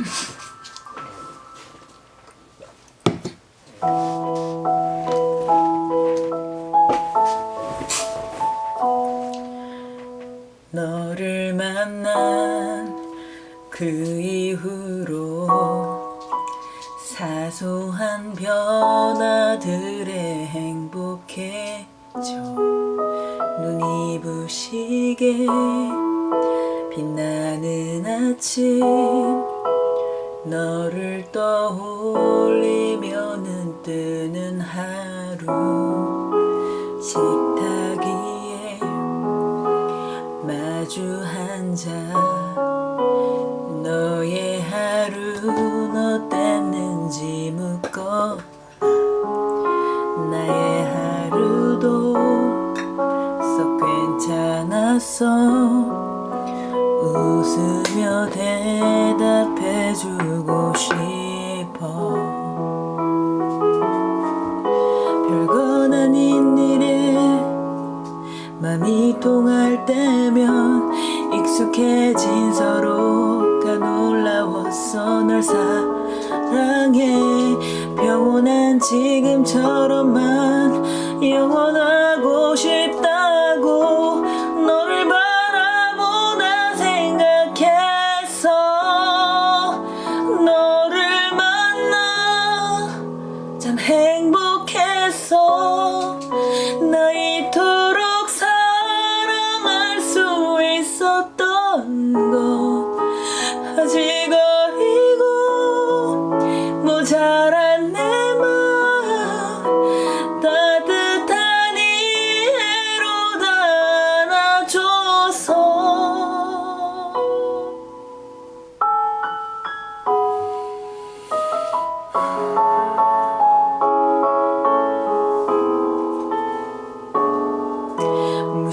너를 만난 그 이후로 사소한 변화들에 행복해져 눈이 부시게 빛나는 아침 너를 떠올리면은 뜨는 하루. 식탁 위에 마주 앉아. 너의 하루는 어땠는지 묻고. 나의 하루도 썩 괜찮았어. 웃으며 대답해주고 싶어. 별건 아닌 일에 맘이 통할 때면 익숙해진 서로가 놀라웠어 널 사랑해. 평온한 지금처럼만 영원하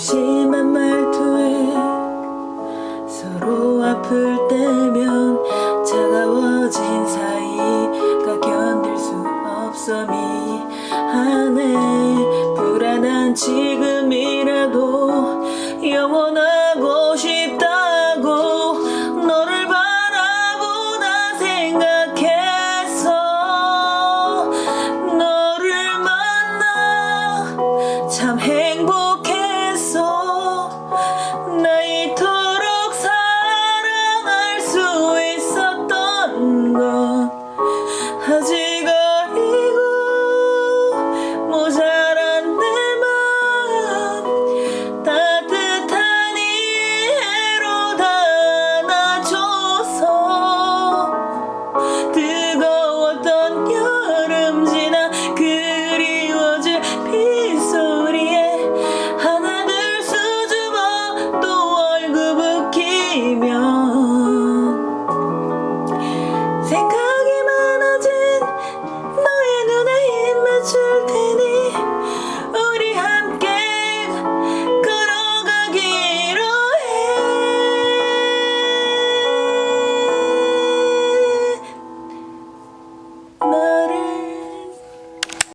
심한 말투에 서로 아플 때면 차가워진 사이가 견딜 수 없어 미안해 불안한 지금이라도 가지가리고 모자란 내 마음 따뜻한 이해로 안아줘서 뜨거웠던 여름 지나 그리워질 빗소리에 하나 둘 수줍어 또 얼굴 붉히면 생각